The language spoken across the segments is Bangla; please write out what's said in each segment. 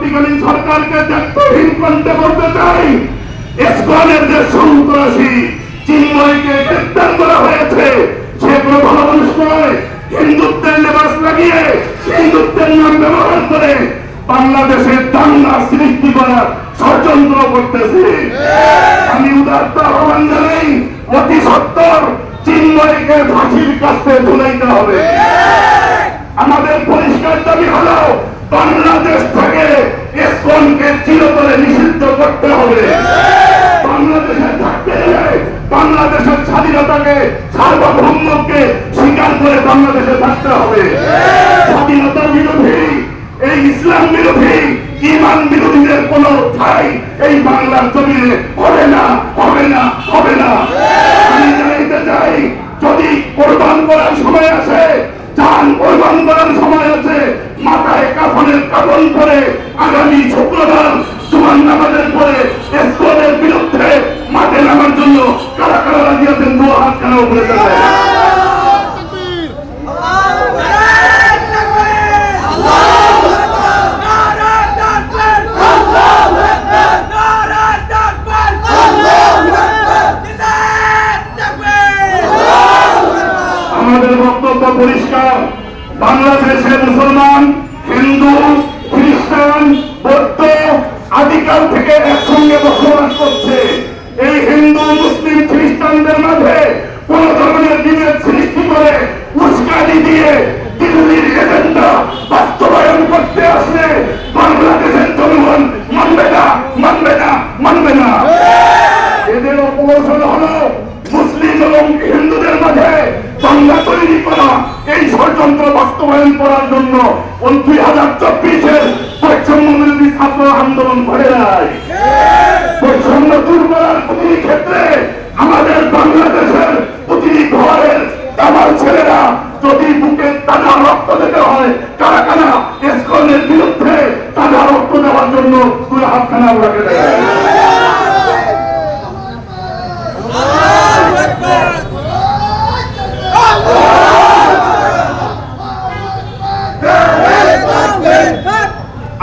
অন্তর্বর্তীকালীন সরকারকে দায়িত্বহীন কণ্ঠে বলতে চাই, ইসকনের যে সন্ত্রাসী চিন্ময়কে গ্রেপ্তার করা হয়েছে, সে কোনো ভালো মানুষ নয়। হিন্দুত্বের লেবাস লাগিয়ে হিন্দুত্বের নাম ব্যবহার করে বাংলাদেশে দাঙ্গা সৃষ্টি করার ষড়যন্ত্র করতেছে। আমি উদার্ত আহ্বান জানাই, অতি সত্তর চিন্ময়কে ফাঁসির কাছে ঝুলাইতে হবে। আমাদের পরিষ্কার দাবি হলো, বাংলাদেশ থেকে ইসকনকে নিষিদ্ধ করতে হবে। বাংলাদেশে থাকতে বাংলাদেশের স্বাধীনতাকে সার্বভৌমকে স্বীকার করে বাংলাদেশে থাকতে হবে। স্বাধীনতা বিরোধী, এই ইসলাম বিরোধী, ইমান বিরোধীদের কোন ঠাই এই বাংলার জমিনে হবে না হবে না হবে না। আমি জানাইতে চাই, যদি কোরবান করার সময় আসে চান কোরবান করার সময় আছে মাথায় কাফনের করে আগামী শুক্রবার সুমান নামাজের পরে স্কোরের বিরুদ্ধে মাঠে নামার জন্য কারা কারা রাজি আছেন দু হাত কেন উপরে আমাদের বক্তব্য পরিষ্কার। বাংলাদেশে মুসলমান, হিন্দু আদিকাল থেকে একসঙ্গে বসবাস করছে। এই হিন্দু, মুসলিম, খ্রিস্টানদের মাঝে কোন ধরনের বিভেদ সৃষ্টি করে উস্কানি দিয়ে দিল্লির এজেন্ডা বাস্তবায়ন করতে আসলে বাংলাদেশের জনগণ মানবে না মানবে না মানবে না। এদের অপকৌশল হলো মুসলিম এবং হিন্দুদের মাঝে দাঙ্গা তৈরি করা, এই ষড়যন্ত্র বাস্তবায়ন করার জন্য। দুই হাজার চব্বিশের বৈষম্য বিরোধী আন্দোলন করে নাই বৈষম্য দূর করার ক্ষেত্রে আমাদের বাংলাদেশের প্রতিটি ঘরের আমার ছেলেরা যদি বুকে টানা রক্ত দিতে হয়, কারা কারা ইস্কনের বিরুদ্ধে টানা রক্ত দেওয়ার জন্য তুই হাতখানা রাখে দেয়।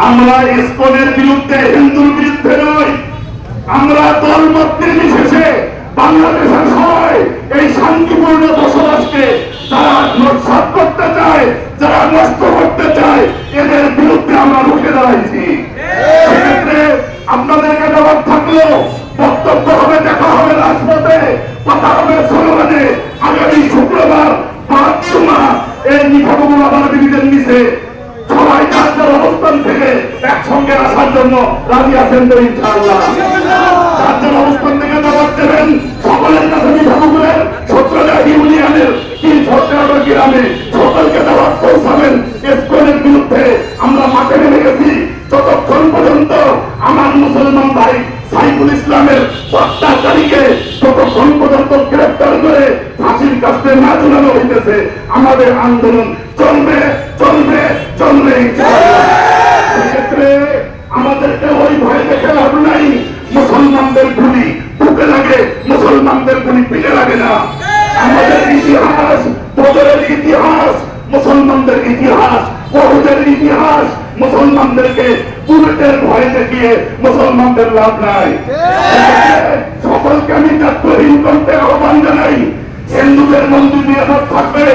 আমরা ইস্কনের বিরুদ্ধে হিন্দুর বিরুদ্ধে নই আমরা দল মত নির্বিশেষে বাংলাদেশের সবাই এই শান্তিপূর্ণ বসবাসকে যারা নস্বাত করতে চায়, যারা নষ্ট করতে চায়, এদের বিরুদ্ধে আমরা রুখে দাঁড়াইছি। সেক্ষেত্রে আপনাদেরকে জবাব থাকল? বক্তব্য হবে, দেখা হবে রাজপথে, কথা হবে স্লোগানে। আগামী শুক্রবার পাঁচ জুমা এই নিফাকুল আবার বিবিদের নিচে জন্য রাজি আছেন তো ইনশাআল্লাহ। অবস্থান থেকে জবাব দেবেন, সকলের কাছে ইউনিয়নের তিন গ্রামে সকলকে জবাব পৌঁছাবেন। বিরুদ্ধে আমরা মাঠে নেমে গেছি। যতক্ষণ পর্যন্ত আমার মুসলমান ভাই সাইফুল ইসলামের হত্যাকারীকে ততক্ষণ পর্যন্ত গ্রেফতার করে ফাঁসির কাছে না ঝুলানো হইতেছে। আমাদের আন্দোলন চলবে চলবে চলবে, ইনশাআল্লাহ। আমাদেরকে ওই ভয় দেখে লাভ নাই। মুসলমানদের গুলি বুকে লাগে, মুসলমানদের গুলি পিঠে লাগে না। আমাদের ইতিহাস, বদরের ইতিহাস, মুসলমানদের ইতিহাস বহুদের ইতিহাস, মুসলমানদেরকে পুরুষের ভয় দেখিয়ে মুসলমানদের লাভ নাই। সকলকে আমি জাতীয়হীন করতে আহ্বান জানাই, হিন্দুদের মন্দির নিয়ে থাকবে।